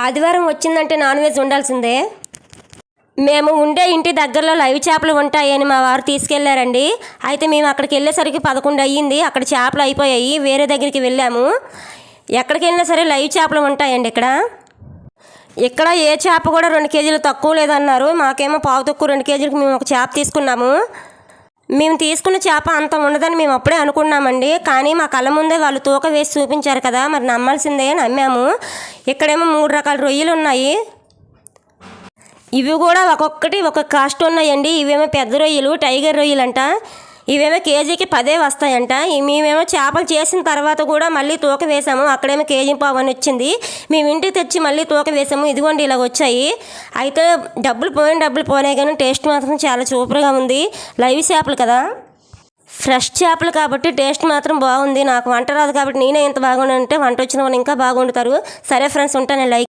ఆదివారం వచ్చిందంటే non veg ఉండాల్సిందే. మేము ఉండే ఇంటి దగ్గరలో లైవ్ చేపలు ఉంటాయని మా వారు తీసుకెళ్ళారండి. అయితే మేము అక్కడికి వెళ్ళేసరికి పదకొండు అయ్యింది. అక్కడ చేపలు అయిపోయాయి. వేరే దగ్గరికి వెళ్ళాము. ఎక్కడికి వెళ్ళినా సరే లైవ్ చేపలు ఉంటాయండి ఇక్కడ. ఇక్కడ ఏ చేప కూడా రెండు కేజీలు తక్కువ లేదన్నారు. మాకేమో పావు తక్కువ రెండు కేజీలకు మేము ఒక చేప తీసుకున్నాము. మేము తీసుకున్న చేప అంత ఉండదని మేము అప్పుడే అనుకున్నామండి. కానీ మా కళ్ళ ముందే వాళ్ళు తూక వేసి చూపించారు కదా మరి నమ్మాల్సిందే నమ్మాము. ఇక్కడేమో మూడు రకాల రొయ్యలు ఉన్నాయి ఇవి కూడా ఒక్కొక్కటి ఒక కాస్ట్ ఉన్నాయండి. ఇవేమో పెద్ద రొయ్యలు టైగర్ రొయ్యలు అంట ఇవేమో కేజీకి పదే వస్తాయంట. మేమేమో చేపలు చేసిన తర్వాత కూడా మళ్ళీ తూక వేసాము. అక్కడేమో కేజీ పావు అని వచ్చింది. మేము ఇంటికి తెచ్చి మళ్ళీ తూక వేసాము. ఇదిగోండి ఇలా వచ్చాయి. అయితే డబ్బులు పోయిన డబ్బులు పోయినాయి కానీ టేస్ట్ మాత్రం చాలా సూపర్గా ఉంది. లైవ్ చేపలు కదా? ఫ్రెష్ చేపలు కాబట్టి టేస్ట్ మాత్రం బాగుంది. నాకు వంట రాదు కాబట్టి నేనే ఇంత బాగుండంటే వంట వచ్చిన వాళ్ళు ఇంకా బాగుండుతారు. సరే ఫ్రెండ్స్ ఉంటాను లైక్